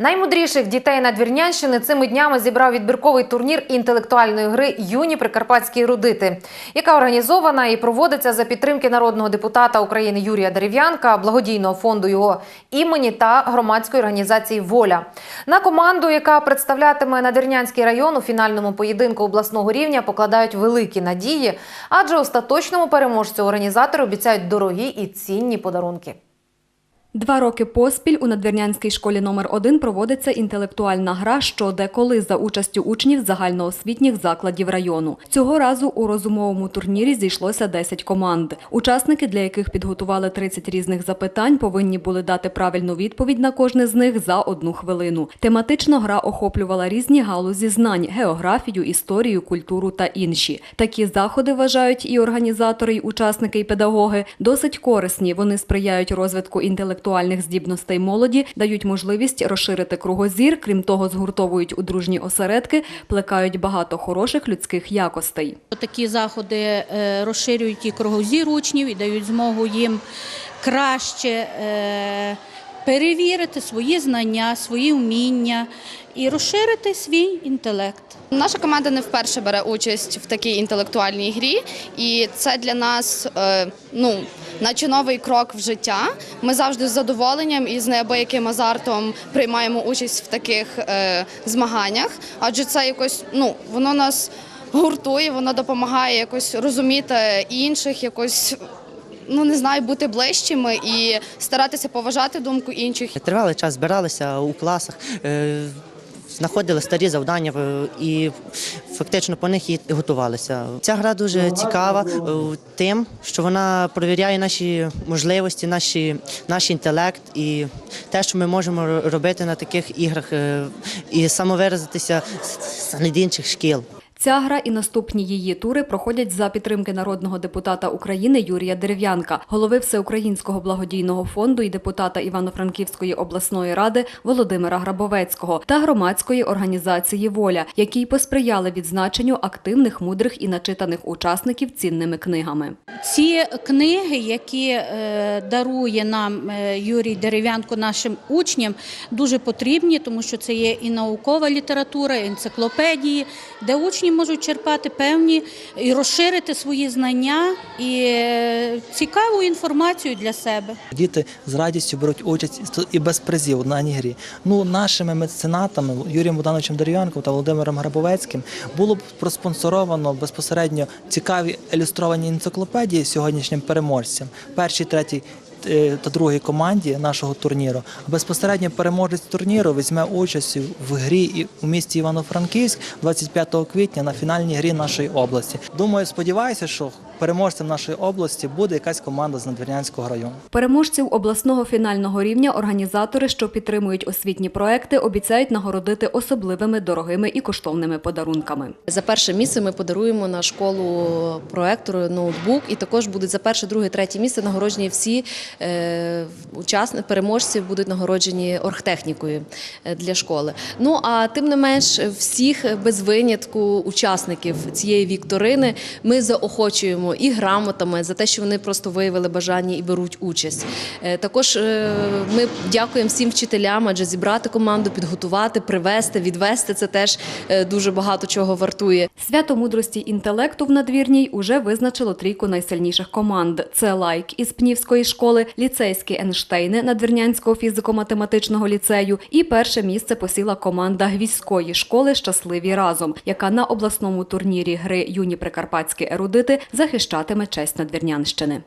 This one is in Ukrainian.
Наймудріших дітей Надвірнянщини цими днями зібрав відбірковий турнір інтелектуальної гри Юні Прикарпатські ерудити, яка організована і проводиться за підтримки народного депутата України Юрія Дерев'янка, благодійного фонду його імені та громадської організації Воля. На команду, яка представлятиме Надвірнянський район у фінальному поєдинку обласного рівня, покладають великі надії, адже остаточному переможцю організатори обіцяють дорогі і цінні подарунки. Два роки поспіль у Надвірнянській школі номер 1 проводиться інтелектуальна гра «Що, де, коли» за участю учнів загальноосвітніх закладів району. Цього разу у розумовому турнірі зійшлося 10 команд. Учасники, для яких підготували 30 різних запитань, повинні були дати правильну відповідь на кожне з них за одну хвилину. Тематично гра охоплювала різні галузі знань – географію, історію, культуру та інші. Такі заходи вважають і організатори, і учасники, і педагоги досить корисні. Вони сприяють розвитку інтелектуальних здібностей молоді, дають можливість розширити кругозір. Крім того, згуртовують у дружні осередки, плекають багато хороших людських якостей. Такі заходи е, розширюють і кругозір учнів і дають змогу їм краще е, перевірити свої знання, свої вміння і розширити свій інтелект. Наша команда не вперше бере участь в такій інтелектуальній грі, і це для нас е, ну, наче новий крок в життя. Ми завжди з задоволенням і з неабияким азартом приймаємо участь в таких е, змаганнях, адже це якось ну, воно нас гуртує, воно допомагає якось розуміти інших, якось. Ну не знаю, бути ближчими і старатися поважати думку інших. Тривалий час збиралися у класах, е, знаходили старі завдання е, і фактично по них і готувалися. Ця гра дуже цікава е, тим, що вона перевіряє наші можливості, наші, наш інтелект і те, що ми можемо робити на таких іграх, е, і самовиразитися серед інших шкіл. Ця гра і наступні її тури проходять за підтримки народного депутата України Юрія Дерев'янка, голови Всеукраїнського благодійного фонду і депутата Івано-Франківської обласної ради Володимира Грабовецького та громадської організації Воля, які й посприяли відзначенню активних, мудрих і начитаних учасників цінними книгами. Ці книги, які е, дарує нам е, Юрій Дерев'янко нашим учням, дуже потрібні, тому що це є і наукова література, і енциклопедії, де учні можуть черпати певні і розширити свої знання і е, цікаву інформацію для себе. Діти з радістю беруть участь і без призів даній грі. Ну, нашими меценатами Юрієм Богдановичем Дерев'янком та Володимиром Грабовецьким було б проспонсоровано безпосередньо цікаві ілюстровані енциклопедії сьогоднішнім переможцям. Першій, третій та другій команді нашого турніру. Безпосередньо переможець турніру візьме участь в грі і у місті Івано-Франківськ 25 квітня на фінальній грі нашої області. Думаю, сподіваюся, що переможцем нашої області буде якась команда з Надвірнянського району. Переможців обласного фінального рівня організатори, що підтримують освітні проекти, обіцяють нагородити особливими дорогими і коштовними подарунками. За перше місце ми подаруємо на школу проектору ноутбук, і також будуть за перше, друге, третє місце нагороджені всі е, учасники, переможці будуть нагороджені оргтехнікою е, для школи. Ну а тим не менш, всіх без винятку учасників цієї вікторини ми заохочуємо і грамотами за те, що вони просто виявили бажання і беруть участь. Е, Також е, ми дякуємо всім вчителям, адже зібрати команду, підготувати, привести, відвести це теж е, дуже багато чого вартує. Свято мудрості інтелекту в надвірній уже визначило трійку найсильніших команд. Це лайк із Пнівської школи, ліцейські Енштейни Надвірнянського фізико-математичного ліцею і перше місце посіла команда Гвізької школи Щасливі разом, яка на обласному турнірі гри юні прикарпатські ерудити захищатиме честь Надвірнянщини.